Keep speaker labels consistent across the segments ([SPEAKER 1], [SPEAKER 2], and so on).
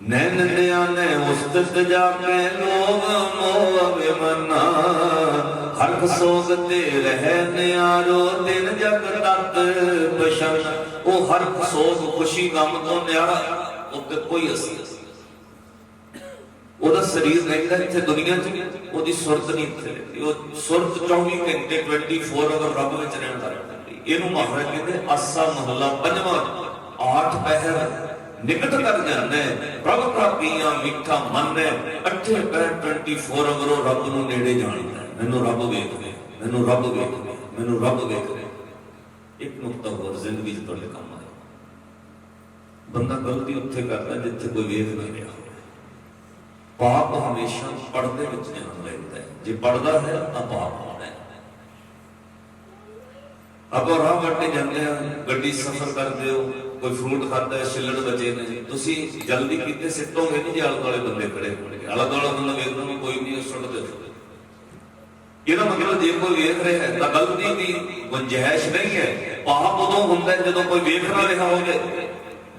[SPEAKER 1] ਨੈਣ ਨਿਆਨੇ ਉਸਤਤ ਜਾ ਕੇ ਮੋਹ ਵਿਮਨਾ ਹਰਖ ਸੋਗ ਤੇ ਰਹਿ ਨਿਆਰੋ, ਦਿਨ ਜਗ ਤਤ ਬਸ਼ਨ ਉਹ ਹਰਖ ਸੋਗ ਖੁਸ਼ੀ ਗਮ ਤੋਂ ਨਿਆਰਾ ਉੱਤੇ ਕੋਈ ਅਸਰ ਉਹਦਾ ਸਰੀਰ ਰਹਿੰਦਾ ਇੱਥੇ ਦੁਨੀਆ 'ਚ, ਉਹਦੀ ਸੁਰਤ ਨਹੀਂ ਇੱਥੇ ਉਹ ਸੁਰਤ 24 ਘੰਟੇ 24 ਅਗਰ ਰੱਬ ਵਿੱਚ ਰਹਿੰਦਾ ਇਹਨੂੰ ਮਹਾਰਾਜ ਕਹਿੰਦੇ ਆਸਾ ਮਹੱਲਾ ਪੰਜਵਾਂ, ਆਠ ਪਹਿਰ। ਨਿਕਟ ਕਰ ਜਾਂਦਾ। ਹੈ ਪ੍ਰਭ ਪ੍ਰਾਪੀਆਂ ਮਿੱਠਾ ਮਨ ਹੈ ਅੱਠੇ ਪਹਿਰ 24 ਅਗਰ ਰੱਬ ਨੂੰ ਨੇੜੇ ਜਾਣਦਾ। ਮੈਨੂੰ ਰੱਬ ਵੇਖ ਮੈਨੂੰ ਰੱਬ ਵੇਖ ਮੈਨੂੰ ਰੱਬ ਵੇਖ ਇੱਕ ਨੁਕਤਾ ਹੋਰ ਜ਼ਿੰਦਗੀ 'ਚ ਤੁਹਾਡੇ ਕੰਮ ਆਇਆ ਬੰਦਾ ਗਲਤੀ ਉੱਥੇ ਕਰਦਾ ਜਿੱਥੇ ਕੋਈ ਵੇਖ ਨਹੀਂ ਰਿਹਾ ਪਾਪ ਹਮੇਸ਼ਾ ਪਰਦੇ ਵਿੱਚ ਧਿਆਨ ਲੈਂਦਾ ਹੈ। ਜੇ ਪਰਦਾ ਹੈ ਤਾਂ ਪਾਪ ਹੋਣਾ ਹੈ। ਅਗਰ ਰਾਹ ਵੱਟੇ ਜਾਂਦੇ ਆ, ਗੱਡੀ ਸਫ਼ਰ ਕਰਦੇ ਹੋ ਕੋਈ ਫਰੂਟ ਖਾਦਾ ਹੈ, ਛਿੱਲੜ ਬਚੇ ਨੇ ਤੁਸੀਂ ਜਲਦੀ ਕੀਤੇ ਸਿੱਟੋਗੇ ਨਹੀਂ ਜੇ ਆਲੇ ਦੁਆਲੇ ਬੰਦੇ ਖੜੇ ਹੋਣਗੇ। ਆਲੇ ਦੁਆਲੇ ਬੰਦਾ ਵੇਖਦਾ ਵੀ ਕੋਈ ਨਹੀਂ ਸੁੱਟ ਦੇ ਇਹਦਾ ਮਤਲਬ ਜੇ ਕੋਈ ਵੇਖ ਰਿਹਾ ਹੈ, ਤਾਂ ਗਲਤੀ ਦੀ ਗੁੰਜਾਇਸ਼ ਨਹੀਂ ਹੈ। ਪਾਪ ਉਦੋਂ ਹੁੰਦਾ ਜਦੋਂ ਕੋਈ ਵੇਖ ਨਾ ਰਿਹਾ ਹੋਵੇ।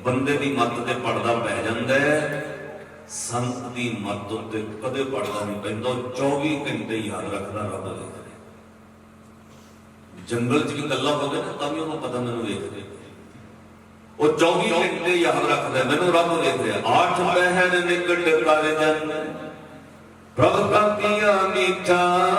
[SPEAKER 1] ਬੰਦੇ ਦੀ ਮੱਤ ਤੇ ਪੜਦਾ ਪੈ ਜਾਂਦਾ ਹੈ। ਸੰਤ ਦੀ ਮੱਤ ਉੱਤੇ ਕਦੇ ਪੜਦਾ ਨਹੀਂ ਪੈਂਦਾ। ਉਹ 24 ਘੰਟੇ ਯਾਦ ਰੱਖਦਾ ਰੱਬ ਦੇ ਜੰਗਲ 'ਚ ਵੀ ਗੱਲਾਂ ਹੋਵੇ ਨਾ, ਤਾਂ ਵੀ ਉਹਨੂੰ ਪਤਾ ਮੈਨੂੰ ਵੇਖਦੇ ਰਿਹਾ ਉਹ 24 ਘੰਟੇ ਯਾਦ ਰੱਖਦਾ, ਮੈਨੂੰ ਰੱਬ ਵੇਖ ਰਿਹਾ। ਆਠ ਪਹਿਣ ਨਿਕਟ ਕਰ ਜਨ। ਪ੍ਰਭ ਕਾਪੀਆਂ ਮੀਠਾ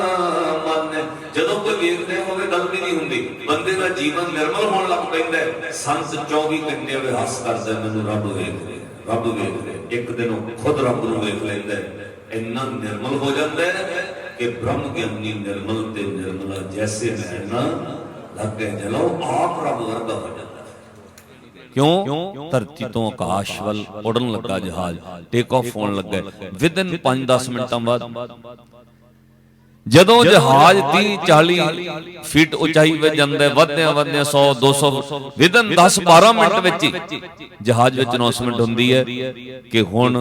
[SPEAKER 1] ਮਨ। ਜਦੋਂ ਕੋਈ ਵੇਖ ਹੋਵੇ, ਗਲਤੀ ਨਹੀਂ ਹੁੰਦੀ। ਬੰਦੇ ਦਾ ਜੀਵਨ ਨਿਰਮਲ ਹੋਣ ਲੱਗ ਪੈਂਦਾ ਹੈ। ਸੰਤ 24 ਘੰਟੇ ਅਭਿਆਸ ਕਰਦਾ, ਮੈਨੂੰ ਰੱਬ ਵੇਖ ਰਿਹਾ, ਰੱਬ ਵੇਖ ਰਿਹਾ। ਇੱਕ ਦਿਨ ਉਹ ਖੁਦ ਰੱਬ ਨੂੰ ਵੇਖ ਲੈਂਦਾ ਇੰਨਾ ਨਿਰਮਲ ਹੋ ਜਾਂਦਾ ਹੈ ਕਿ ਬ੍ਰਹਮ ਗਿਆਨੀ ਨਿਰਮਲ ਤੇ ਨਿਰਮਲਾ ਜੈਸੇ ਨੈਣਾ ਲੱਗੇ ਜਲੋ ਆਪ ਰੱਬ ਵਰਗਾ ਹੋ ਜਾਂਦਾ।
[SPEAKER 2] ਕਿਉਂ? ਧਰਤੀ ਤੋਂ ਆਕਾਸ਼ ਵੱਲ ਉੜਨ ਲੱਗਾ ਜਹਾਜ਼। ਟੇਕ ਆਫ ਹੋਣ ਲੱਗਾ। ਵਿਦਨ 5-10 ਮਿੰਟਾਂ ਬਾਅਦ ਜਦੋਂ ਜਹਾਜ਼ 30 40 ਫੀਟ ਉਚਾਈ ਵਿੱਚ ਜਾਂਦਾ ਵਧਦਿਆਂ ਵਧਦਿਆਂ 100 200 ਵਿਦਨ 10 12 ਮਿੰਟ ਵਿੱਚ ਹੀ ਜਹਾਜ਼ ਵਿੱਚ ਅਨਾਉਂਸਮੈਂਟ ਹੁੰਦੀ ਹੈ ਕਿ ਹੁਣ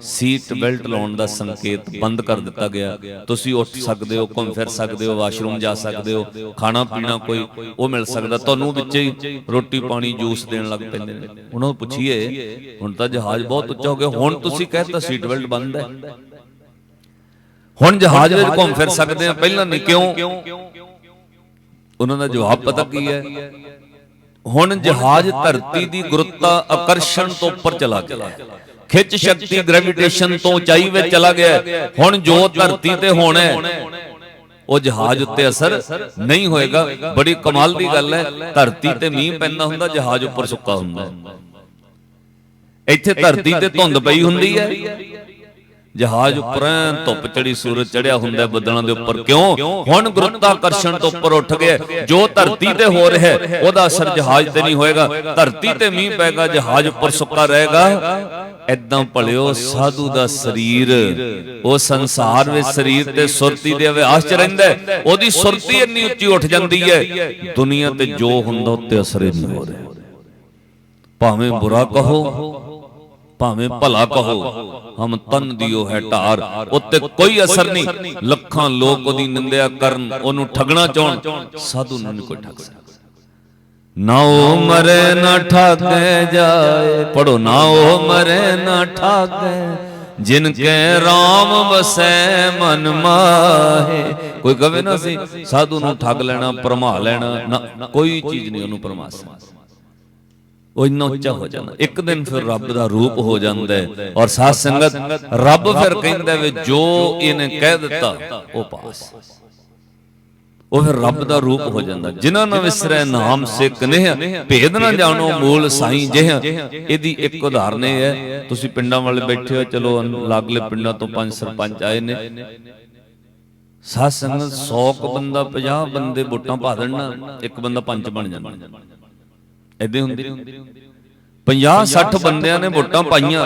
[SPEAKER 2] ਸੀਟ ਬੈਲਟ ਲਾਉਣ ਦਾ ਸੰਕੇਤ ਬੰਦ ਕਰ ਦਿੱਤਾ ਗਿਆ। ਤੁਸੀਂ ਉੱਠ ਸਕਦੇ ਹੋ ਘੁੰਮ ਫਿਰ ਸਕਦੇ ਹੋ ਵਾਸ਼ਰੂਮ ਜਾ ਸਕਦੇ ਹੋ ਖਾਣਾ ਪੀਣਾ ਕੋਈ ਉਹ ਮਿਲ ਸਕਦਾ। ਤੁਹਾਨੂੰ ਵਿੱਚ ਹੀ ਰੋਟੀ ਪਾਣੀ ਜੂਸ ਦੇਣ ਲੱਗ ਪੈਂਦੇ ਨੇ। ਉਹਨਾਂ ਨੂੰ ਪੁੱਛੀਏ ਹੁਣ ਤਾਂ ਜਹਾਜ਼ ਬਹੁਤ ਉੱਚਾ ਹੋ ਗਿਆ ਹੁਣ ਤੁਸੀਂ ਕਹਿੰਦਾ ਸੀਟ ਬੈਲਟ ਬੰਦ ਹੈ। ਹੁਣ ਜਹਾਜ਼ ਵਿੱਚ ਘੁੰਮ ਫਿਰ ਸਕਦੇ ਆ ਪਹਿਲਾਂ ਨਹੀਂ ਕਿਉਂ ਉਹਨਾਂ ਦਾ ਜਵਾਬ ਪਤਾ ਕੀ ਹੈ? ਹੁਣ ਜਹਾਜ਼ ਧਰਤੀ ਦੀ ਗੁਰੁੱਤਾ ਆਕਰਸ਼ਣ ਤੋਂ ਉੱਪਰ ਚਲਾ ਗਿਆ। ਖਿੱਚ ਸ਼ਕਤੀ ਗ੍ਰੈਵਿਟੇਸ਼ਨ ਤੋਂ ਉਚਾਈ ਵਿੱਚ ਚਲਾ ਗਿਆ। ਹੁਣ ਜੋ ਧਰਤੀ ਤੇ ਹੋਣਾ ਹੈ ਉਹ ਜਹਾਜ਼ ਉੱਤੇ ਅਸਰ ਨਹੀਂ ਹੋਏਗਾ। ਬੜੀ ਕਮਾਲ ਦੀ ਗੱਲ ਹੈ। ਧਰਤੀ ਤੇ ਮੀਂਹ ਪੈਂਦਾ ਹੁੰਦਾ ਜਹਾਜ਼ ਉੱਪਰ ਸੁੱਕਾ ਹੁੰਦਾ। ਇੱਥੇ ਧਰਤੀ ਤੇ ਧੁੰਦ ਪਈ ਹੁੰਦੀ ਹੈ। ਜਹਾਜ਼ ਉੱਪਰ ਧੁੱਪ ਚੜੀ ਸੂਰਜ ਚੜਿਆ ਹੁੰਦਾ ਬੱਦਲਾਂ ਦੇ ਉੱਪਰ ਕਿਉਂ? ਹੁਣ ਗੁਰੁੱਤਾਕਰਸ਼ਣ ਤੋਂ ਉੱਪਰ ਉੱਠ ਗਿਆ ਜੋ ਧਰਤੀ ਤੇ ਹੋ ਰਿਹਾ ਉਹਦਾ ਅਸਰ ਜਹਾਜ਼ ਤੇ ਨਹੀਂ ਹੋਏਗਾ। ਧਰਤੀ ਤੇ ਮੀਂਹ ਪੈਗਾ ਜਹਾਜ਼ ਉੱਪਰ ਸੁੱਕਾ ਰਹੇਗਾ। ਐਦਾਂ ਭਲਿਓ ਸਾਧੂ ਦਾ ਸਰੀਰ ਉਹ ਸੰਸਾਰ ਵਿੱਚ ਸਰੀਰ ਤੇ ਸੁਰਤੀ ਦੇ ਅਭਿਆਸ ਚ ਰਹਿੰਦਾ। ਉਹਦੀ ਸੁਰਤੀ ਇੰਨੀ ਉੱਚੀ ਉੱਠ ਜਾਂਦੀ ਹੈ ਦੁਨੀਆ ਤੇ ਜੋ ਹੁੰਦਾ ਉੱਤੇ ਅਸਰ ਨਹੀਂ ਹੋ ਰਿਹਾ। ਭਾਵੇਂ ਬੁਰਾ ਕਹੋ ਭਾਵੇਂ ਭਲਾ ਕਹੋ ਹਮ ਤਨ ਦਿਓ ਹੈ ਢਾਰ ਉੱਤੇ ਕੋਈ ਅਸਰ ਨਹੀਂ। ਲੱਖਾਂ ਲੋਕ ਉਹਦੀ ਨਿੰਦਿਆ ਕਰਨ ਉਹਨੂੰ ਠਗਣਾ ਚਾਹਣ। ਸਾਧੂ ਨੂੰ ਕੋਈ ਠੱਗ ਸਕਦਾ। ਨਾ ਉਹ ਮਰੇ ਨਾ ਠਾਗੇ ਜਾਏ। ਪੜੋ ਨਾ ਉਹ ਮਰੇ ਨਾ ਠਾਗੇ। ਜਿਨ ਕੇ RAM ਵਸੈ ਮਨ ਮਾਹੇ। ਕੋਈ ਕਵੇ ਨਾ ਸੀ ਸਾਧੂ ਨੂੰ ਠੱਗ ਲੈਣਾ ਪਰਮਾ ਲੈਣਾ ਨਾ ਕੋਈ ਚੀਜ਼ ਨਹੀਂ ਉਹਨੂੰ ਪਰਮਾ ਸਕਦੀ। ਉਹ ਇੰਨਾ ਉੱਚਾ ਹੋ ਜਾਂਦਾ। ਇੱਕ ਦਿਨ ਫਿਰ ਰੱਬ ਦਾ ਰੂਪ ਹੋ ਜਾਂਦਾ ਔਰ ਸਾਧ ਸੰਗਤ ਰੱਬ ਫਿਰ ਕਹਿੰਦਾ ਵੀ ਜੋ ਇਹਨੇ ਕਹਿ ਦਿੱਤਾ ਉਹ ਪਾਸ। ਉਹ ਫਿਰ ਰੱਬ ਦਾ ਰੂਪ ਹੋ ਜਾਂਦਾ। ਜਿਨ੍ਹਾਂ ਨਾ ਵਿਸਰੈ ਨਾਮ ਸੇ ਕਨੇਹ ਭੇਦ ਨਾ ਜਾਣੋ ਮੂਲ ਸਾਈਂ ਜਿਹ। ਇਹਦੀ ਇੱਕ ਉਦਾਹਰਨ ਇਹ ਹੈ ਤੁਸੀਂ ਪਿੰਡਾਂ ਵਾਲੇ ਬੈਠੇ ਹੋ ਚਲੋ ਲਾਗਲੇ ਪਿੰਡਾਂ ਤੋਂ ਪੰਜ ਸਰਪੰਚ ਆਏ ਨੇ। ਸਾਧ ਸੰਗਤ 100 ਕ ਬੰਦਾ 50 ਬੰਦੇ ਵੋਟਾਂ ਪਾ ਦੇਣ ਇੱਕ ਬੰਦਾ ਪੰਚ ਬਣ ਜਾਂਦਾ। ਐਦਾਂ ਹੁੰਦੀ 50 60 ਬੰਦਿਆਂ ਨੇ ਵੋਟਾਂ ਪਾਈਆਂ।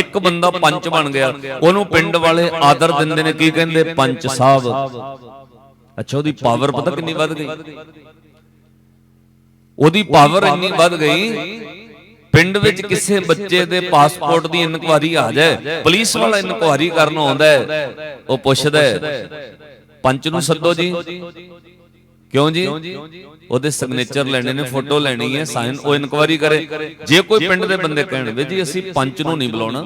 [SPEAKER 2] ਇੱਕ ਬੰਦਾ ਪੰਚ ਬਣ ਗਿਆ। ਉਹਨੂੰ ਪਿੰਡ ਵਾਲੇ ਆਦਰ ਦਿੰਦੇ ਨੇ ਕੀ ਕਹਿੰਦੇ? ਪੰਚ ਸਾਹਿਬ। ਅੱਛਾ ਉਹਦੀ ਪਾਵਰ ਪਤਾ ਕਿੰਨੀ ਵੱਧ ਗਈ? ਉਹਦੀ ਪਾਵਰ ਇੰਨੀ ਵੱਧ ਗਈ ਪਿੰਡ ਵਿੱਚ ਕਿਸੇ ਬੱਚੇ ਦੇ ਪਾਸਪੋਰਟ ਦੀ ਇਨਕੁਆਰੀ ਆ ਜਾਏ। ਪੁਲਿਸ ਵਾਲਾ ਇਨਕੁਆਰੀ ਕਰਨ ਆਉਂਦਾ ਉਹ ਪੁੱਛਦਾ ਪੰਚ ਨੂੰ ਸੱਦੋ ਜੀ। ਕਿਉਂ ਜੀ? ਉਹਦੇ ਸਿਗਨੇਚਰ ਲੈਣੇ ਨੇ ਫੋਟੋ ਲੈਣੀ ਹੈ ਸਾਈਨ ਉਹ ਇਨਕੁਆਰੀ ਕਰੇ। ਜੇ ਕੋਈ ਪਿੰਡ ਦੇ ਬੰਦੇ ਕਹਿਣ ਵੀ ਜੀ ਅਸੀਂ ਪੰਚ ਨੂੰ ਨਹੀਂ ਬੁਲਾਉਣਾ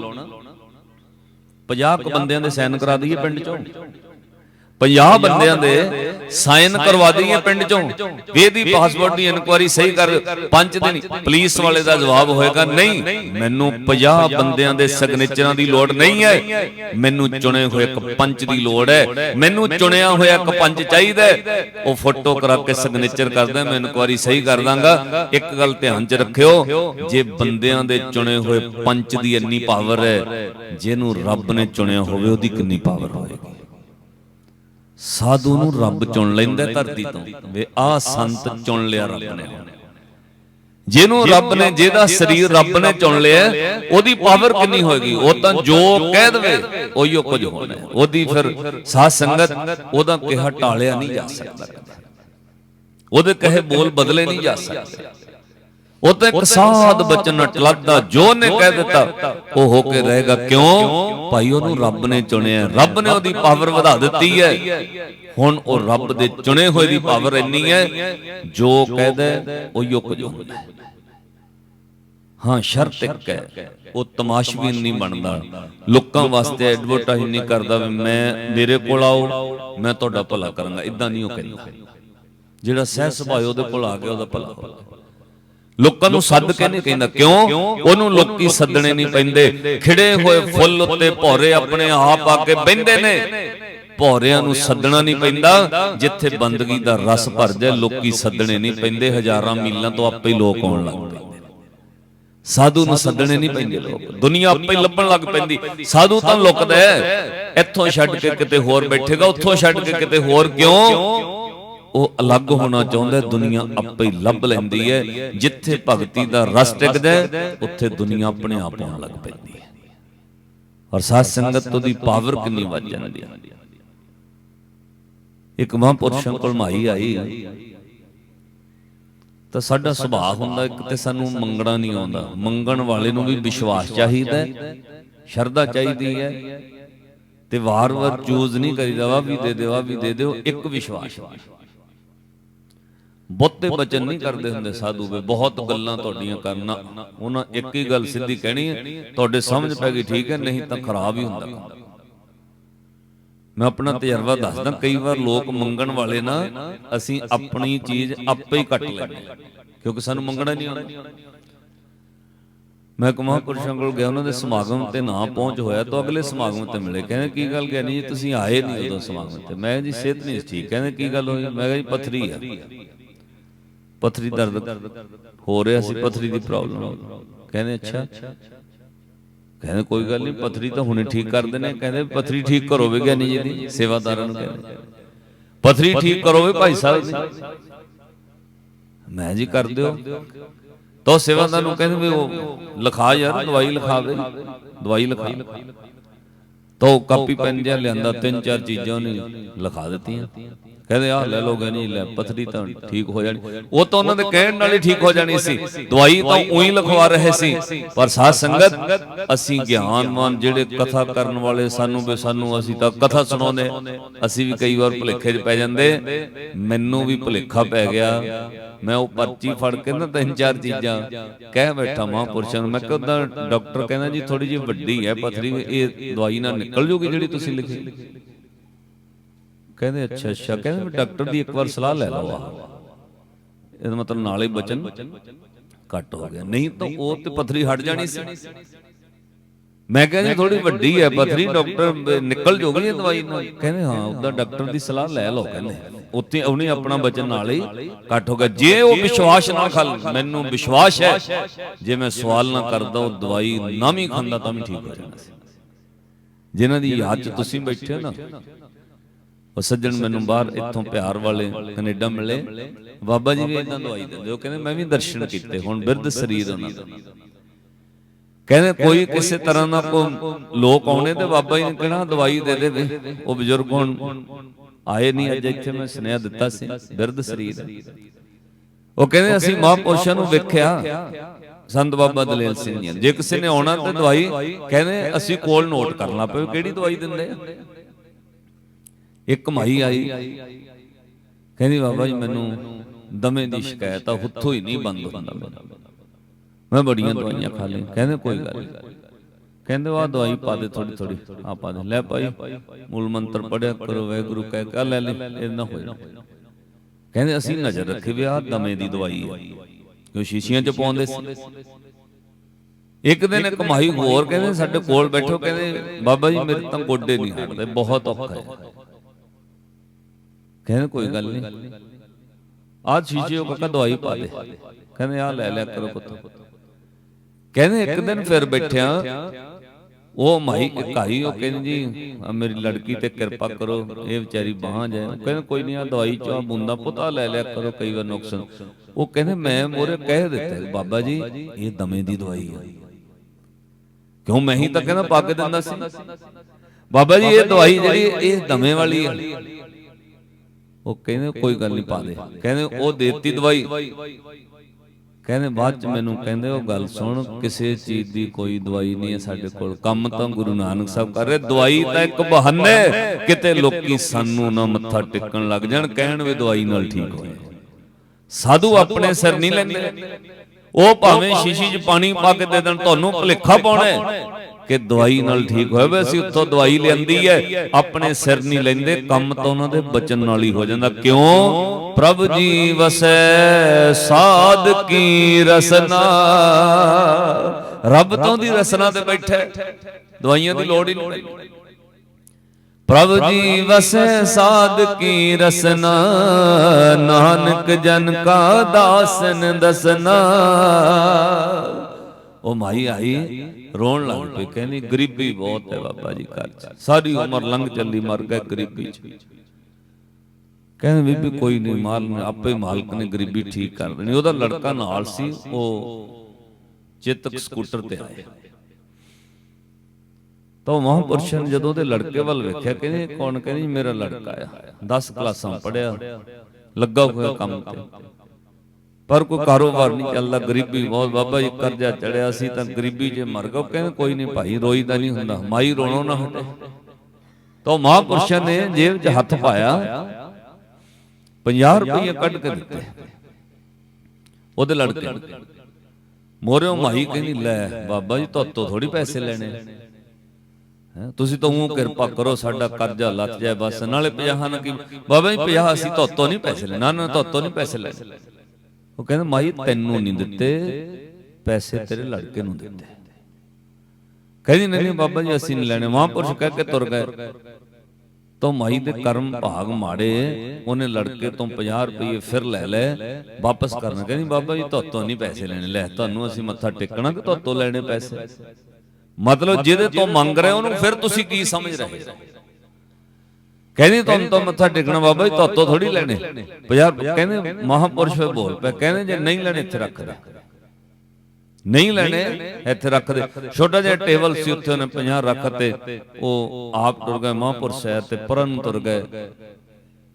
[SPEAKER 2] 50 ਕੁ ਬੰਦਿਆਂ ਦੇ ਸਾਈਨ ਕਰਾ ਦਈਏ ਪਿੰਡ ਚੋਂ। 50 ਬੰਦਿਆਂ ਦੇ ਸਾਈਨ ਕਰਵਾ ਦਈਏ ਪਿੰਡ ਚੋਂ। ਵੀ ਇਹਦੀ ਪਾਸਪੋਰਟ ਦੀ ਇਨਕੁਆਰੀ ਸਹੀ ਕਰ ਪੰਚ ਦੇ ਨਹੀਂ ਪੁਲਿਸ ਵਾਲੇ ਦਾ ਜਵਾਬ ਹੋਏਗਾ ਨਹੀਂ। ਮੈਨੂੰ 50 ਬੰਦਿਆਂ ਦੇ ਸਿਗਨੇਚਰਾਂ ਦੀ ਲੋੜ ਨਹੀਂ ਹੈ। ਮੈਨੂੰ ਚੁਣੇ ਹੋਏ ਇੱਕ ਪੰਚ ਦੀ ਲੋੜ ਹੈ। ਮੈਨੂੰ ਚੁਣਿਆ ਹੋਇਆ ਇੱਕ ਪੰਚ ਚਾਹੀਦਾ। ਉਹ ਫੋਟੋ ਕਰਾ ਕੇ ਸਿਗਨੇਚਰ ਕਰਦਾ ਮੈਂ ਇਨਕੁਆਰੀ ਸਹੀ ਕਰ ਦਾਂਗਾ ਇੱਕ ਗੱਲ ਧਿਆਨ 'ਚ ਰੱਖਿਓ ਜੇ ਬੰਦਿਆਂ ਦੇ ਚੁਣੇ ਹੋਏ ਪੰਚ ਦੀ ਇੰਨੀ ਪਾਵਰ ਹੈ ਜਿਹਨੂੰ ਰੱਬ ਨੇ ਚੁਣਿਆ ਹੋਵੇ ਉਹਦੀ ਕਿੰਨੀ ਪਾਵਰ ਹੋਏਗੀ ਸਾਧੂ ਨੂੰ ਰੱਬ ਚੁਣ ਲੈਂਦਾ ਧਰਤੀ ਤੋਂ। ਵੇ ਆ ਸੰਤ ਚੁਣ ਲਿਆ ਰੱਬ ਨੇ। ਜਿਹਨੂੰ ਰੱਬ ਨੇ ਜਿਹਦਾ ਸਰੀਰ ਰੱਬ ਨੇ ਚੁਣ ਲਿਆ ਉਹਦੀ ਪਾਵਰ ਕਿੰਨੀ ਹੋਏਗੀ? ਉਹ ਤਾਂ ਜੋ ਕਹਿ ਦਵੇ ਉਹੀਓ ਕੁਝ ਹੋਣਾ। ਉਹਦੀ ਫਿਰ ਸਾਧ ਸੰਗਤ ਉਹਦਾ ਕਿਹਾ ਟਾਲਿਆ ਨਹੀਂ ਜਾ ਸਕਦਾ। ਉਹਦੇ ਕਹੇ ਬੋਲ ਬਦਲੇ ਨਹੀਂ ਜਾ ਸਕਦੇ। ਉਹ ਤਾਂ ਇੱਕ ਸਾਧ ਬਚਨ ਅਟਲੱਦਾ ਜੋ ਨੇ ਕਹਿ ਦਿੱਤਾ ਉਹ ਹੋ ਕੇ ਰਹੇਗਾ ਕਿਉਂ? ਭਾਈ ਉਹਨੂੰ ਰੱਬ ਨੇ ਚੁਣਿਆ ਰੱਬ ਨੇ ਉਹਦੀ ਪਾਵਰ ਵਧਾ ਦਿੱਤੀ ਹੈ। ਹੁਣ ਉਹ ਰੱਬ ਦੇ ਚੁਣੇ ਹੋਏ ਦੀ ਪਾਵਰ ਇੰਨੀ ਹੈ ਜੋ ਕਹਦਾ ਉਹ ਕੁਝ ਹੁੰਦਾ ਹੈ। ਸ਼ਰਤ ਇੱਕ ਹੈ। ਉਹ ਤਮਾਸ਼ਬੀਨ ਨਹੀਂ ਬਣਦਾ। ਲੋਕਾਂ ਵਾਸਤੇ ਐਡਵਰਟਾਈਜ਼ ਨਹੀਂ ਕਰਦਾ ਵੀ ਮੈਂ ਮੇਰੇ ਕੋਲ ਆਓ ਮੈਂ ਤੁਹਾਡਾ ਭਲਾ ਕਰਾਂਗਾ। ਇਦਾਂ ਨਹੀਂ ਉਹ ਕਹਿੰਦਾ ਜਿਹੜਾ ਸਹਿ ਸੁਭਾਅ ਉਹਦੇ ਕੋਲ ਆ ਗਿਆ ਉਹਦਾ ਭਲਾ ਹੋਗਾ ਲੋਕਾਂ ਨੂੰ ਸੱਦ ਕੇ ਨਹੀਂ ਕਹਿੰਦਾ। ਕਿਉਂ? ਉਹਨੂੰ ਲੋਕੀ ਸੱਦਣੇ ਨਹੀਂ ਪੈਂਦੇ। ਖਿੜੇ ਹੋਏ ਫੁੱਲ ਉੱਤੇ ਭੌਰੇ ਆਪਣੇ ਆਪ ਆ ਕੇ ਬਹਿੰਦੇ ਨੇ। ਭੌਰਿਆਂ ਨੂੰ ਸੱਦਣਾ ਨਹੀਂ ਪੈਂਦਾ। ਜਿੱਥੇ ਬੰਦਗੀ ਦਾ ਰਸ ਭਰ ਜਾਏ ਲੋਕੀ ਸੱਦਣੇ ਨਹੀਂ ਪੈਂਦੇ। ਹਜ਼ਾਰਾਂ ਮੀਲਾਂ ਤੋਂ ਆਪੇ ਹੀ ਲੋਕ ਆਉਣ ਲੱਗ ਪੈਂਦੇ ਸਾਧੂ ਨੂੰ ਸੱਦਣੇ ਨਹੀਂ ਪੈਂਦੇ ਲੋਕ। ਦੁਨੀਆ ਆਪੇ ਲੱਭਣ ਲੱਗ ਪੈਂਦੀ। ਸਾਧੂ ਤਾਂ ਲੁਕਦਾ ਇੱਥੋਂ ਛੱਡ ਕੇ ਕਿਤੇ ਹੋਰ ਬੈਠੇਗਾ ਉੱਥੋਂ ਛੱਡ ਕੇ ਕਿਤੇ ਹੋਰ ਕਿਉਂ? ਉਹ ਅਲੱਗ ਹੋਣਾ ਚਾਹੁੰਦਾ ਹੈ, ਦੁਨੀਆ ਆਪੇ ਹੀ ਲੱਭ ਲੈਂਦੀ ਹੈ। ਜਿੱਥੇ ਭਗਤੀ ਦਾ ਰਸ ਟਿਕਦਾ ਉੱਥੇ ਦੁਨੀਆ ਆਪਣੇ ਆਪ ਆਉਣ ਲੱਗ ਪੈਂਦੀ ਹੈ। ਔਰ ਸਾਧ ਸੰਗਤ ਤੋਂ ਦੀ ਪਾਵਰ ਕਿੰਨੀ ਵੱਧ ਜਾਂਦੀ ਹੈ। ਇੱਕ ਮਹਾਂਪੁਰਸ਼ਾਂ ਕੋਲ ਮਾਈ ਆਈ। ਤਾਂ ਸਾਡਾ ਸੁਭਾਅ ਹੁੰਦਾ ਇੱਕ ਤੇ ਸਾਨੂੰ ਮੰਗਣਾ ਨਹੀਂ ਆਉਂਦਾ। ਮੰਗਣ ਵਾਲੇ ਨੂੰ ਵੀ ਵਿਸ਼ਵਾਸ ਚਾਹੀਦਾ ਸ਼ਰਧਾ ਚਾਹੀਦੀ ਹੈ। ਤੇ ਵਾਰ-ਵਾਰ ਚੂਜ਼ ਨਹੀਂ ਕਰੀਦਾ ਵਾ ਵੀ ਦੇ ਦੇਵਾ ਵੀ ਦੇ ਦਿਓ। ਇੱਕ ਵਿਸ਼ਵਾਸ। ਬਹੁਤੇ ਬਚਨ ਨਹੀਂ ਕਰਦੇ ਹੁੰਦੇ ਸਾਧੂ ਵੇ ਬਹੁਤ ਗੱਲਾਂ ਤੁਹਾਡੀਆਂ ਕਰਨਾ। ਉਹਨਾਂ ਇੱਕ ਹੀ ਗੱਲ ਸਿੱਧੀ ਕਹਿਣੀ ਹੈ ਤੁਹਾਡੇ ਸਮਝ ਪੈ ਗਈ ਠੀਕ ਹੈ ਨਹੀਂ ਤਾਂ ਖਰਾਬ ਹੀ ਹੁੰਦਾ ਕੰਮ। ਮੈਂ ਆਪਣਾ ਤਜਰਬਾ ਦੱਸਦਾ ਕਈ ਵਾਰ ਲੋਕ ਮੰਗਣ ਵਾਲੇ ਨਾ ਅਸੀਂ ਆਪਣੀ ਚੀਜ਼ ਆਪੇ ਹੀ ਕੱਟ ਲੈਂਦੇ ਕਿਉਂਕਿ ਸਾਨੂੰ ਮੰਗਣਾ ਨਹੀਂ ਆਉਂਦਾ। ਮੈਂ ਇੱਕ ਮਹਾਂਪੁਰਸ਼ਾਂ ਕੋਲ ਗਿਆ ਉਹਨਾਂ ਦੇ ਸਮਾਗਮ ਤੇ ਨਾ ਪਹੁੰਚ ਹੋਇਆ ਤਾਂ ਅਗਲੇ ਸਮਾਗਮ ਤੇ ਮਿਲੇ। ਕਹਿੰਦੇ ਕੀ ਗੱਲ ਕਹਿਣੀ ਜੀ ਤੁਸੀਂ ਆਏ ਨਹੀਂ ਉਦੋਂ ਸਮਾਗਮ ਤੇ। ਮੈਂ ਜੀ ਸਿਹਤ ਨਹੀਂ ਠੀਕ। ਕਹਿੰਦੇ ਕੀ ਗੱਲ ਹੋਈ? ਮੈਂ ਕਿਹਾ ਜੀ ਪਥਰੀ ਆ ਪਥਰੀ ਦਰਦ ਹੋ ਰਿਹਾ ਸੀ, ਪਥਰੀ ਦੀ ਪ੍ਰੋਬਲਮ ਕਹਿੰਦੇ, ਅੱਛਾ, ਕਹਿੰਦੇ, ਕੋਈ ਗੱਲ ਨਹੀਂ, ਪਥਰੀ ਤਾਂ ਹੁਣੇ ਠੀਕ ਕਰ ਦੇਣੇ ਕਹਿੰਦੇ, ਪਥਰੀ ਠੀਕ ਕਰੋ ਵਿਗਿਆਨੀ ਜੀ ਦੀ ਸੇਵਾਦਾਰਾਂ ਨੂੰ ਕਹਿੰਦੇ। ਪਥਰੀ ਠੀਕ ਕਰੋ ਵੇ ਭਾਈ ਸਾਹਿਬ ਮੈਂ ਜੀ ਕਰ ਦਿਓ। ਤਾਂ ਸੇਵਾਦਾਰ ਨੂੰ ਕਹਿੰਦੇ ਵੀ ਉਹ ਲਿਖਾ ਯਾਰ, ਦਵਾਈ ਲਿਖਾ ਦੇ, ਦਵਾਈ ਲਿਖਾ। ਤਾਂ ਉਹ ਕਾਪੀ, ਪੈਨ ਜਿਹਾ ਲਿਆਂਦਾ, ਤਿੰਨ ਚਾਰ ਚੀਜ਼ਾਂ ਉਹਨੇ ਲਿਖਾ ਦਿੱਤੀਆਂ। ਕਹਿੰਦੇ ਆਹ ਲੈ ਲੋਗੇ ਨਹੀਂ ਲੈ ਪਥਰੀ ਤਾਂ ਠੀਕ ਹੋ ਜਾਣੀ। ਉਹ ਤਾਂ ਉਹਨਾਂ ਦੇ ਕਹਿਣ ਨਾਲ ਹੀ ਠੀਕ ਹੋ ਜਾਣੀ ਸੀ। ਦਵਾਈ ਤਾਂ ਉਹੀ ਲਿਖਵਾ ਰਹੇ ਸੀ। ਪਰ ਸਾਧ ਸੰਗਤ ਅਸੀਂ ਗਿਆਨਵਾਨ ਜਿਹੜੇ ਕਥਾ ਕਰਨ ਵਾਲੇ ਸਾਨੂੰ ਵੀ ਸਾਨੂੰ ਅਸੀਂ ਤਾਂ ਕਥਾ ਸੁਣਾਉਂਦੇ। ਅਸੀਂ ਵੀ ਕਈ ਵਾਰ ਭੁਲੇਖੇ 'ਚ ਪੈ ਜਾਂਦੇ। ਮੈਨੂੰ ਵੀ ਭੁਲੇਖਾ ਪੈ ਗਿਆ। ਮੈਂ ਉਹ ਪਰਚੀ ਫੜ ਕੇ ਨਾ ਤਿੰਨ ਚਾਰ ਚੀਜ਼ਾਂ ਕਹਿ ਬੈਠਾ ਮਹਾਂਪੁਰਸ਼ਾਂ ਨੂੰ। ਮੈਂ ਕਿਹਾ ਡਾਕਟਰ ਕਹਿੰਦਾ ਜੀ ਥੋੜੀ ਜਿਹੀ ਵੱਡੀ ਹੈ ਪਥਰੀ ਇਹ ਦਵਾਈ ਨਾਲ ਨਿਕਲ ਜੂਗੀ ਜਿਹੜੀ ਤੁਸੀਂ ਲਿਖੀ। ਕਹਿੰਦੇ ਅੱਛਾ ਅੱਛਾ ਕਹਿੰਦੇ ਵੀ ਡਾਕਟਰ ਦੀ ਇੱਕ ਵਾਰ ਸਲਾਹ ਲੈ ਲਓ ਆਹ। ਇਹਦਾ ਮਤਲਬ ਨਾਲੇ ਬਚਨ ਘੱਟ ਹੋ ਗਿਆ। ਨਹੀਂ ਤਾਂ ਉਹ ਤੇ ਪਥਰੀ ਹਟ ਜਾਣੀ ਸੀ। ਮੈਂ ਕਿਹਾ ਜੀ ਥੋੜੀ ਵੱਡੀ ਹੈ ਪਥਰੀ ਡਾਕਟਰ ਨਿਕਲ ਜੋਗੀ ਇਹ ਦਵਾਈ ਨਾਲ। ਕਹਿੰਦੇ ਹਾਂ ਉਹਦਾ ਡਾਕਟਰ ਦੀ ਸਲਾਹ ਲੈ ਲਓ ਕਹਿੰਦੇ। ਉੱਥੇ ਉਹਨੇ ਆਪਣਾ ਬਚਨ ਨਾਲ ਹੀ ਘੱਟ ਹੋ ਗਿਆ। ਜੇ ਉਹ ਵਿਸ਼ਵਾਸ ਨਾ ਖਲ ਮੈਨੂੰ ਵਿਸ਼ਵਾਸ ਹੈ। ਜੇ ਮੈਂ ਸਵਾਲ ਨਾ ਕਰਦਾ ਉਹ ਦਵਾਈ ਨਾ ਵੀ ਖਾਂਦਾ ਤਾਂ ਵੀ ਠੀਕ ਹੋ ਜਾਣਾ ਸੀ ਜਿਨ੍ਹਾਂ ਦੀ ਯਾਦ ਚ ਤੁਸੀਂ ਬੈਠੇ ਹੋ ਨਾ। ਉਹ ਸੱਜਣ ਮੈਨੂੰ ਬਾਹਰ ਇੱਥੋਂ ਪਿਆਰ ਵਾਲੇ ਕੈਨੇਡਾ ਮਿਲੇ। ਬਾਬਾ ਜੀ ਵੀ ਇਦਾਂ ਦਵਾਈ ਦਿੰਦੇ ਉਹ ਕਹਿੰਦੇ ਮੈਂ ਵੀ ਦਰਸ਼ਨ ਕੀਤੇ। ਹੁਣ ਬਿਰਧ ਸਰੀਰ ਉਹਨਾਂ ਦਾ। ਕਹਿੰਦੇ ਕੋਈ ਕਿਸੇ ਤਰ੍ਹਾਂ ਦਾ ਕੋ ਲੋਕ ਆਉਣੇ ਤੇ ਬਾਬਾ ਜੀ ਨੇ ਕਹਿਣਾ ਦਵਾਈ ਦੇ ਦੇ ਉਹ ਬਜ਼ੁਰਗ ਹੁਣ। ਆਏ ਨਹੀਂ ਅੱਜ ਇੱਥੇ ਮੈਂ ਸੁਨੇਹਾ ਦਿੱਤਾ ਸੀ ਬਿਰਧ ਸਰੀਰ। ਉਹ ਕਹਿੰਦੇ ਅਸੀਂ ਮਹਾਂਪੁਰਸ਼ਾਂ ਨੂੰ ਵੇਖਿਆ। ਸੰਤ ਬਾਬਾ ਦਲੇਲ ਸਿੰਘ ਜੀ ਜੇ ਕਿਸੇ ਨੇ ਆਉਣਾ ਤੇ ਦਵਾਈ। ਕਹਿੰਦੇ ਅਸੀਂ ਕੋਲ ਨੋਟ ਕਰ ਲਾ ਪਏ ਕਿਹੜੀ ਦਵਾਈ ਦਿੰਦੇ ਆ? ਇੱਕ ਮਾਈ ਆਈ। ਕਹਿੰਦੀ ਬਾਬਾ ਜੀ ਮੈਨੂੰ ਦਮੇ ਦੀ ਸ਼ਿਕਾਇਤ ਆ ਹੁੱਥੋਂ ਹੀ ਨਹੀਂ ਬੰਦ ਹੁੰਦਾ ਮੈਂ ਬੜੀਆਂ ਦਵਾਈਆਂ ਖਾ ਲਈ ਕਹਿੰਦੇ ਕੋਈ ਗੱਲ ਨਹੀਂ। ਕਹਿੰਦੇ ਆਹ ਦਵਾਈ ਪਾ ਦੇ ਥੋੜੀ ਥੋੜੀ ਆ ਪਾ ਦੇ। ਲੈ ਭਾਈ ਮੂਲ ਮੰਤਰ ਪੜਿਆ ਕਰੋ ਵਾਹਿਗੁਰੂ ਕਹਿ ਕੇ ਲੈ ਲੈ ਇਹ ਨਾ ਹੋ ਜਾਣਾ ਕਹਿੰਦੇ ਅਸੀਂ ਨਜ਼ਰ ਰੱਖੀ ਵੀ ਆਹ ਦਮੇ ਦੀ ਦਵਾਈ ਹੈ ਕਿਉਂ ਸ਼ੀਸ਼ੀਆਂ 'ਚ ਪਾਉਂਦੇ ਸੀ? ਇੱਕ ਦਿਨ ਇੱਕ ਮਾਈ ਹੋਰ ਕਹਿੰਦੇ ਸਾਡੇ ਕੋਲ ਬੈਠੋ ਕਹਿੰਦੇ ਬਾਬਾ ਜੀ ਮੇਰੇ ਤਾਂ ਗੋਡੇ ਨਹੀਂ ਹਟਦੇ ਬਹੁਤ ਔਖਾ ਹੈ। ਕਹਿੰਦੇ ਕੋਈ ਗੱਲ ਨਹੀਂ। ਆਹ ਸ਼ੀਸ਼ੇ ਉਹ ਕਾਕਾ ਦਵਾਈ ਪਾ ਦੇ। ਕਹਿੰਦੇ ਆ ਲੈ ਲਿਆ ਕਰੋ ਪੁੱਤ। ਕਹਿੰਦੇ ਇੱਕ ਦਿਨ ਫਿਰ ਬੈਠਿਆ ਉਹ ਮਾਈ ਇੱਕ ਆਈ ਉਹ ਕਹਿੰਦੀ ਜੀ ਮੇਰੀ ਲੜਕੀ ਤੇ ਕਿਰਪਾ ਕਰੋ ਇਹ ਵਿਚਾਰੀ ਬਾਹਾਂ ਜਾਏ ਉਹ ਕਹਿੰਦੇ ਕੋਈ ਨਹੀਂ ਆ ਦਵਾਈ ਚੋਂ ਬੂੰਦਾ ਪੁੱਤਾ ਲੈ ਲਿਆ ਕਰੋ ਕਈ ਵਾਰ ਨੁਕਸ ਉਹ ਕਹਿੰਦੇ ਮੈਂ ਮੋਰੇ ਕਹਿ ਦਿੱਤਾ ਬਾਬਾ ਜੀ ਇਹ ਦਮੇ ਦੀ ਦਵਾਈ ਹੈ। ਕਿਉਂ ਮੈਂ ਹੀ ਤਾਂ ਕਹਿੰਦਾ ਪੱਗ ਦਿੰਦਾ ਸੀ? ਬਾਬਾ ਜੀ ਇਹ ਦਵਾਈ ਜਿਹੜੀ ਇਹ ਦਮੇ ਵਾਲੀ ਹੈ। ਉਹ ਕਹਿੰਦੇ ਕੋਈ ਗੱਲ ਨਹੀਂ ਪਾ ਦੇ। ਕਹਿੰਦੇ ਉਹ ਦੇਤੀ ਦਵਾਈ। ਕਹਿੰਦੇ ਬਾਅਦ ਚ ਮੈਨੂੰ ਕਹਿੰਦੇ ਉਹ ਗੱਲ ਸੁਣ ਕਿਸੇ ਚੀਜ਼ ਦੀ ਕੋਈ ਦਵਾਈ ਨਹੀਂ ਹੈ ਸਾਡੇ ਕੋਲ। ਕੰਮ ਤਾਂ ਗੁਰੂ ਨਾਨਕ ਸਾਹਿਬ ਕਰ ਰਹੇ ਦਵਾਈ ਤਾਂ ਇੱਕ ਬਹਾਨੇ ਕਿਤੇ ਲੋਕੀ ਸਾਨੂੰ ਨਾ ਮੱਥਾ ਟੇਕਣ ਲੱਗ ਜਾਣ ਕਹਿਣ ਵੀ ਦਵਾਈ ਨਾਲ ਠੀਕ ਹੋਏ। ਸਾਧੂ ਆਪਣੇ ਸਿਰ ਨਹੀਂ ਲੈਂਦੇ। ਉਹ ਭਾਵੇਂ ਸ਼ੀਸ਼ੀ 'ਚ ਪਾਣੀ ਪਾ ਕੇ ਦੇ ਦੇਣ ਤੁਹਾਨੂੰ ਭੁਲੇਖਾ ਪਾਉਣਾ ਹੈ। ਕਿ ਦਵਾਈ ਨਾਲ ਠੀਕ ਹੋਇਆ। ਵੇ ਅਸੀਂ ਉੱਥੋਂ ਦਵਾਈ ਲਿਆਂਦੀ ਹੈ, ਆਪਣੇ ਸਿਰ ਨਹੀਂ ਲੈਂਦੇ, ਕੰਮ ਤਾਂ ਉਹਨਾਂ ਦੇ ਬਚਨ ਨਾਲ ਹੀ ਹੋ ਜਾਂਦਾ। ਕਿਉਂ? ਪ੍ਰਭ ਜੀ ਵਸੈ, ਸਾਧ ਕੀ ਰਸਨਾ। ਰੱਬ ਤੋਂ ਦੀ ਰਸਨਾ ਤੇ ਬੈਠਾ ਦਵਾਈਆਂ ਦੀ ਲੋੜ ਹੀ ਨਹੀਂ ਪ੍ਰਭ ਜੀ ਵਸੈ, ਸਾਧ ਕੀ ਰਸਨਾ। ਨਾਨਕ ਜਨ ਕਾ ਦਾਸਨ ਦਸਨਾ। ਉਹ ਮਾਈ ਆਈ, ਰੋਣ ਲੱਗ ਪਈ, ਕਹਿੰਦੀ, ਗਰੀਬੀ ਬਹੁਤ ਹੈ ਬਾਬਾ ਜੀ ਘਰ ਚ। ਸਾਰੀ ਉਮਰ ਲੰਘ ਚੱਲੀ ਮਰ ਗਏ ਗਰੀਬੀ ਚ। ਕਹਿੰਦੇ, ਬੀਬੀ, ਕੋਈ ਨਹੀਂ, ਮਾਲ ਆਪੇ ਮਾਲਕ ਨੇ, ਗਰੀਬੀ ਠੀਕ ਕਰ ਦੇਣੀ। ਉਹਦਾ ਲੜਕਾ ਨਾਲ ਸੀ, ਉਹ ਚਿੱਤਕ ਸਕੂਟਰ ਤੇ ਆਇਆ। ਤਾਂ ਉਹ ਮਹਾਂਪੁਰਸ਼ ਨੇ ਜਦੋਂ ਉਹਦੇ ਲੜਕੇ ਵੱਲ ਵੇਖਿਆ, ਕਹਿੰਦੇ ਕੌਣ? ਕਹਿੰਦੀ, ਮੇਰਾ ਲੜਕਾ ਆ। 10 ਕਲਾਸਾਂ ਪੜਿਆ ਲੱਗਾ ਹੋਇਆ ਕੰਮ ਤੇ। ਪਰ ਕੋਈ ਕਾਰੋਬਾਰ ਨਹੀਂ ਚੱਲਦਾ ਗਰੀਬੀ ਬਹੁਤ ਬਾਬਾ ਜੀ ਕਰਜ਼ਾ ਚੜਿਆ ਸੀ ਤਾਂ ਗਰੀਬੀ 'ਚ ਮਰ ਉਹ ਕਹਿੰਦੇ ਕੋਈ ਨਹੀਂ ਭਾਈ ਰੋਈ ਤਾਂ ਨਹੀਂ ਹੁੰਦਾ ਮਾਈ ਰੋਣੋਂ ਨਾ ਹਟੇ ਤਾਂ ਮਹਾਂਪੁਰਸ਼ਾਂ ਨੇ ਜੇਬ 'ਚ ਹੱਥ ਪਾਇਆ 50 ਰੁਪਏ ਕੱਢ ਕੇ ਦਿੱਤੇ। ਉਹਦੇ ਲੜਕੇ। ਮੋਰਿਓ ਮਾਈ ਕਹਿੰਦੀ ਲੈ ਬਾਬਾ ਜੀ ਤੁਹਾਤੋਂ ਥੋੜੀ ਪੈਸੇ ਲੈਣੇ। ਹੈਂ, ਤੁਸੀਂ ਤਾਂ ਉਹ ਕਿਰਪਾ ਕਰੋ ਸਾਡਾ ਕਰਜ਼ਾ ਲੱਥ ਜਾਏ ਬਸ। ਨਾਲੇ 50 ਨਾ ਕੀ ਬਾਬਾ ਜੀ 50 ਅਸੀਂ ਤੁਹਾਤੋਂ ਨਹੀਂ ਪੈਸੇ ਲੈਣੇ। ਨਾ ਨਾ ਤੁਹਾਤੋਂ ਨਹੀਂ ਪੈਸੇ ਲੈਣੇ। ਉਹ ਕਹਿੰਦਾ ਮਾਈ ਤੈਨੂੰ ਨਹੀਂ ਦਿੱਤੇ ਪੈਸੇ ਤੇਰੇ ਲੜਕੇ ਨੂੰ ਦਿੱਤੇ। ਕਹਿੰਦੀ ਨਹੀਂ ਨਹੀਂ ਬਾਬਾ ਜੀ ਅਸੀਂ ਨਹੀਂ ਲੈਣੇ। ਮਹਾਂਪੁਰਸ਼ ਕਹਿ ਕੇ ਤੁਰ ਗਏ। ਤਾਂ ਮਾਈ ਦੇ ਕਰਮ ਭਾਗ ਮਾੜੇ ਉਹਨੇ ਲੜਕੇ ਤੋਂ 50 ਰੁਪਏ ਫਿਰ ਲੈ ਲੈ ਵਾਪਸ ਕਰਨਾ। ਕਹਿੰਦੀ ਬਾਬਾ ਜੀ ਤੁਹਾਤੋਂ ਨਹੀਂ ਪੈਸੇ ਲੈਣੇ। ਲੈ ਤੁਹਾਨੂੰ ਅਸੀਂ ਮੱਥਾ ਟੇਕਣਾ ਕਿ ਤੁਹਾਤੋਂ ਲੈਣੇ ਪੈਸੇ? ਮਤਲਬ ਜਿਹਦੇ ਤੋਂ ਮੰਗ ਰਹੇ ਉਹਨੂੰ ਫਿਰ ਤੁਸੀਂ ਕੀ ਸਮਝ ਰਹੇ? ਕਹਿੰਦੀ ਤੁਹਾਨੂੰ ਤਾਂ ਮੱਥਾ ਟੇਕਣਾ ਬਾਬਾ ਜੀ ਤੁਹਾਤੋਂ ਥੋੜੀ ਲੈਣੇ। 50 ਕਹਿੰਦੇ ਮਹਾਪੁਰਸ਼ ਫਿਰ ਬੋਲ। ਪਿਆ ਕਹਿੰਦੇ ਜੇ ਨਹੀਂ ਲੈਣੇ ਇੱਥੇ ਰੱਖ ਦੇ। ਨਹੀਂ ਲੈਣੇ ਇੱਥੇ ਰੱਖ ਦੇ। ਛੋਟਾ ਜਿਹਾ ਟੇਬਲ ਸੀ ਉੱਥੇ ਉਹਨੇ 50 ਰੱਖ ਤੇ। ਉਹ ਆਪ ਟੁਰ ਗਏ ਮਹਾਂਪੁਰਸ਼ ਸ਼ਹਿਰ ਤੇ ਪਰਨ ਤੁਰ ਗਏ।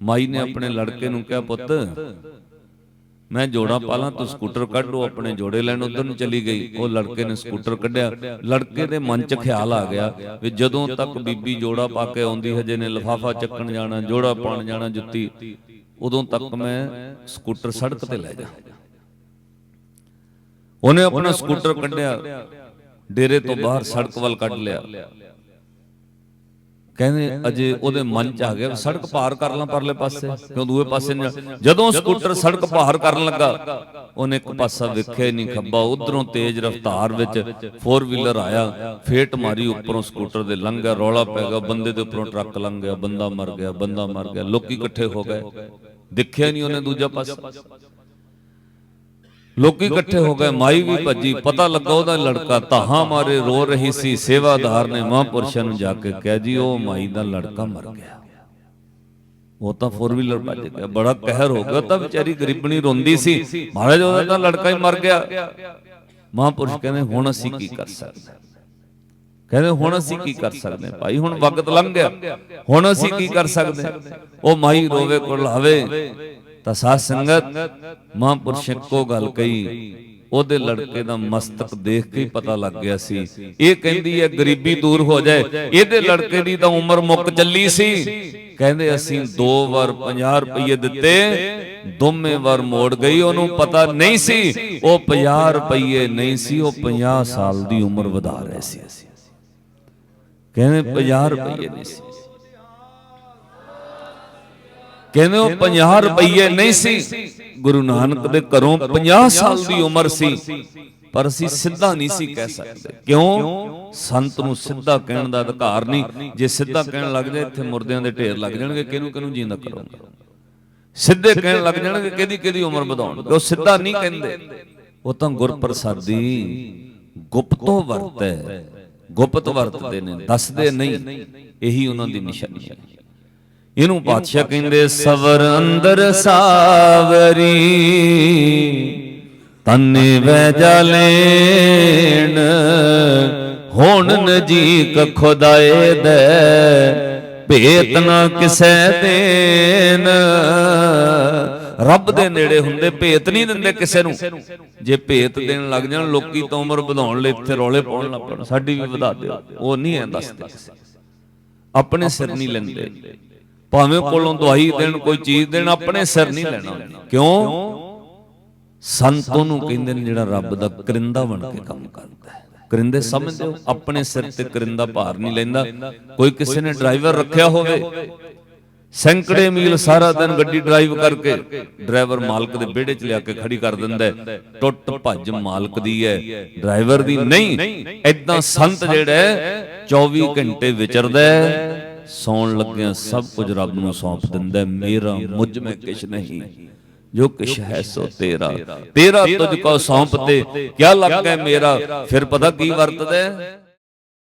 [SPEAKER 2] ਮਾਈ ਨੇ ਆਪਣੇ ਲੜਕੇ ਨੂੰ ਕਿਹਾ ਪੁੱਤ ਮੈਂ ਜੋੜਾ ਪਾਲਾਂ ਤੂੰ ਸਕੂਟਰ ਕੱਢ ਆਪਣੇ ਜੋੜੇ ਲੈਣ ਉਧਰ ਨੂੰ ਚਲੀ ਗਈ ਉਹ ਲੜਕੇ ਨੇ ਸਕੂਟਰ ਕੱਢਿਆ। ਲੜਕੇ ਦੇ ਮਨ 'ਚ ਖਿਆਲ ਆ ਗਿਆ ਵੀ ਜਦੋਂ ਤੱਕ ਬੀਬੀ ਜੋੜਾ ਪਾ ਕੇ ਆਉਂਦੀ ਹਜੇ ਨੇ ਲਫਾਫਾ ਚੱਕਣ ਜਾਣਾ ਜੋੜਾ ਪਾਣ ਜਾਣਾ ਜੁੱਤੀ ਉਦੋਂ ਤੱਕ ਮੈਂ ਸਕੂਟਰ ਸੜਕ ਤੇ ਲੈ ਜਾ। ਉਹਨੇ ਆਪਣਾ ਸਕੂਟਰ ਕੱਢਿਆ ਡੇਰੇ ਤੋਂ ਬਾਹਰ ਸੜਕ ਵੱਲ ਕੱਢ ਲਿਆ। ਕਹਿੰਦੇ ਅਜੇ ਉਹਦੇ ਮਨ ਚ ਆ ਗਿਆ ਸੜਕ ਪਾਰ ਕਰ ਲਾਂ ਪਰਲੇ ਪਾਸੇ। ਕਿਉਂ ਦੂਏ ਪਾਸੇ ਜਦੋਂ ਸਕੂਟਰ ਸੜਕ ਪਾਰ ਕਰਨ ਲੱਗਾ ਉਹਨੇ ਇੱਕ ਪਾਸਾ ਵੇਖਿਆ ਨਹੀਂ ਖੱਬਾ। ਉਧਰੋਂ ਤੇਜ਼ ਰਫ਼ਤਾਰ ਵਿੱਚ 4 ਵੀਲਰ ਆਇਆ। ਫੇਟ ਮਾਰੀ ਉੱਪਰੋਂ ਸਕੂਟਰ ਦੇ ਲੰਘ ਗਿਆ ਰੌਲਾ ਪੈ ਗਿਆ ਬੰਦੇ ਦੇ ਉੱਪਰੋਂ ਟਰੱਕ ਲੰਘ ਗਿਆ ਬੰਦਾ ਮਰ ਗਿਆ ਬੰਦਾ ਮਰ ਗਿਆ। ਲੋਕੀ ਇਕੱਠੇ ਹੋ ਗਏ। ਦੇਖਿਆ ਨਹੀਂ ਉਹਨੇ ਦੂਜਾ ਪਾਸਾ। ਲੋਕੀ ਇਕੱਠੇ ਹੋ ਗਏ ਮਾਈ ਵੀ ਭੱਜੀ ਪਤਾ ਲੱਗਾ ਉਹਦਾ ਲੜਕਾ ਤਾਹਾਂ ਮਾਰੇ ਰੋ ਰਹੀ ਸੀ ਸੇਵਾਦਾਰ ਨੇ ਮਹਾਂਪੁਰਸ਼ਾਂ ਨੂੰ ਜਾ ਕੇ ਕਿਹਾ ਜੀ ਉਹ ਮਾਈ ਦਾ ਲੜਕਾ ਮਰ ਗਿਆ। ਉਹ ਤਾਂ 4 ਵੀਲਰ ਭੱਜ ਗਿਆ ਬੜਾ ਕਹਿਰ ਹੋ ਗਿਆ ਤਾਂ ਵਿਚਾਰੀ ਗਰੀਬਣੀ ਰੋਂਦੀ ਸੀ। ਮਹਾਰਾਜ ਉਹਦਾ ਤਾਂ ਲੜਕਾ ਹੀ ਮਰ ਗਿਆ। ਮਹਾਂਪੁਰਸ਼ ਕਹਿੰਦੇ ਹੁਣ ਅਸੀਂ ਕੀ ਕਰ ਸਕਦੇ? ਕਹਿੰਦੇ ਹੁਣ ਅਸੀਂ ਕੀ ਕਰ ਸਕਦੇ? ਭਾਈ? ਹੁਣ ਵਕਤ ਲੰਘ ਗਿਆ। ਹੁਣ ਅਸੀਂ ਕੀ ਕਰ ਸਕਦੇ? ਉਹ ਮਾਈ ਰੋਵੇ ਕੋਲ ਲਾਵੇ ਤਾਂ ਸਾਧ ਸੰਗਤ ਮਹਾਂਪੁਰਸ਼ ਇੱਕੋ ਗੱਲ ਕਹੀ, ਉਹਦੇ ਲੜਕੇ ਦਾ ਮਸਤਕ ਦੇਖ ਕੇ ਹੀ ਪਤਾ ਲੱਗ ਗਿਆ ਸੀ। ਇਹ ਕਹਿੰਦੀ ਹੈ, ਗਰੀਬੀ ਦੂਰ ਹੋ ਜਾਏ। ਇਹਦੇ ਲੜਕੇ ਦੀ ਤਾਂ ਉਮਰ ਮੁੱਕ ਚੱਲੀ ਸੀ। ਕਹਿੰਦੇ ਅਸੀਂ ਦੋ ਵਾਰ 50 ਰੁਪਏ ਦਿੱਤੇ, ਦੋਵੇਂ ਵਾਰ ਮੋੜ ਗਈ। ਉਹਨੂੰ ਪਤਾ ਨਹੀਂ ਸੀ, ਉਹ 50 ਰੁਪਏ ਨਹੀਂ ਸੀ, ਉਹ 50 ਸਾਲ ਦੀ ਉਮਰ ਵਧਾ ਰਹੇ ਸੀ। ਕਹਿੰਦੇ 50 ਰੁਪਏ ਨਹੀਂ ਸੀ। ਕਹਿੰਦੇ ਉਹ 50 ਰੁਪਏ ਨਹੀਂ ਸੀ। ਗੁਰੂ ਨਾਨਕ ਦੇ ਘਰੋਂ 50 ਸਾਲ ਦੀ ਉਮਰ ਸੀ। ਪਰ ਅਸੀਂ ਸਿੱਧਾ ਨਹੀਂ ਸੀ ਕਹਿ ਸਕਦੇ। ਕਿਉਂ? ਸੰਤ ਨੂੰ ਸਿੱਧਾ ਕਹਿਣ ਦਾ ਅਧਿਕਾਰ ਨਹੀਂ। ਜੇ ਸਿੱਧਾ ਕਹਿਣ ਲੱਗ ਜਾਏ ਇੱਥੇ ਮੁਰਦਿਆਂ ਦੇ ਢੇਰ ਲੱਗ ਜਾਣਗੇ ਕਿਹਨੂੰ ਕਿਹਨੂੰ ਜਿੰਦਾ ਕਰੋਗੇ? ਸਿੱਧੇ ਕਹਿਣ ਲੱਗ ਜਾਣਗੇ ਕਿਹਦੀ ਕਿਹਦੀ ਉਮਰ ਵਧਾਉਣਗੇ ਉਹ ਸਿੱਧਾ ਨਹੀਂ ਕਹਿੰਦੇ। ਉਹ ਤਾਂ ਗੁਰਪ੍ਰਸਾਦੀ ਗੁਪਤੋਂ ਵਰਤੈ। ਗੁਪਤ ਵਰਤਦੇ ਨੇ ਦੱਸਦੇ ਨਹੀਂ। ਇਹੀ ਉਹਨਾਂ ਦੀ ਨਿਸ਼ਾਨੀ ਹੈ। ਇਹਨੂੰ ਪਾਤਸ਼ਾਹ ਕਹਿੰਦੇ ਸਵਰ ਅੰਦਰ ਸਾਵਰੀ ਤਨੇ ਵੈ ਜਾਲੇਣ ਹੁਣ ਨਜੀਕ ਖੁਦਾਏ ਦੇ ਭੇਤ ਨਾ ਕਿਸੈ ਦੇਨ ਰੱਬ ਦੇ ਨੇੜੇ ਹੁੰਦੇ ਭੇਤ ਨਹੀਂ ਦਿੰਦੇ ਕਿਸੇ ਨੂੰ। ਜੇ ਭੇਤ ਦੇਣ ਲੱਗ ਜਾਣ ਲੋਕੀ ਤਾਂ ਉਮਰ ਵਧਾਉਣ ਲਈ ਇੱਥੇ ਰੌਲੇ ਪਾਉਣ ਲੱਗ ਪੈਣ। ਸਾਡੀ ਵੀ ਵਧਾ ਦਿਓ। ਉਹ ਨਹੀਂ ਐ ਦੱਸਦੇ। ਆਪਣੇ ਸਿਰ ਨਹੀਂ ਲੈਂਦੇ। ਭਾਵੇਂ ਕੋਲੋਂ ਦਵਾਈ ਦੇਣ ਕੋਈ ਚੀਜ਼ ਦੇਣ ਆਪਣੇ ਸਿਰ ਨਹੀਂ ਲੈਣਾ। ਕਿਉਂ? ਸੰਤ ਉਹਨੂੰ ਕਹਿੰਦੇ ਨੇ ਜਿਹੜਾ ਰੱਬ ਦਾ ਕਰਿੰਦਾ ਬਣ ਕੇ ਕੰਮ ਕਰਦਾ ਹੈ। ਕਰਿੰਦੇ ਸਮਝਦੇ ਹੋ ਆਪਣੇ ਸਿਰ ਤੇ ਕਰਿੰਦਾ ਭਾਰ ਨਹੀਂ ਲੈਂਦਾ। ਕੋਈ ਕਿਸੇ ਨੇ ਡਰਾਈਵਰ ਰੱਖਿਆ ਹੋਵੇ ਸੈਂਕੜੇ ਮੀਲ ਸਾਰਾ ਦਿਨ ਗੱਡੀ ਡਰਾਈਵ ਕਰਕੇ ਡਰਾਈਵਰ ਮਾਲਕ ਦੇ ਵਿਹੜੇ 'ਚ ਲਿਆ ਕੇ ਖੜੀ ਕਰ ਦਿੰਦਾ। ਟੁੱਟ ਭੱਜ ਮਾਲਕ ਦੀ ਹੈ। ਡਰਾਈਵਰ ਦੀ ਨਹੀਂ ਐਦਾਂ ਸੰਤ ਜਿਹੜਾ ਹੈ 24 ਘੰਟੇ ਵਿਚਰਦਾ ਹੈ। ਸੌਣ ਲੱਗਿਆ ਸਭ ਕੁਝ ਰੱਬ ਨੂੰ ਸੌਂਪ ਦਿੰਦਾ ਮੇਰਾ ਮੁਝ ਮੈਂ ਕਿਛ ਨਹੀਂ। ਜੋ ਕਿਛ ਹੈ ਸੋ ਤੇਰਾ। ਤੇਰਾ ਤੁਝ ਕੋ ਸੌਂਪ ਤੇ ਕਿਆ ਲੱਗਾ ਮੇਰਾ? ਫਿਰ ਪਤਾ ਕੀ ਵਰਤਦਾ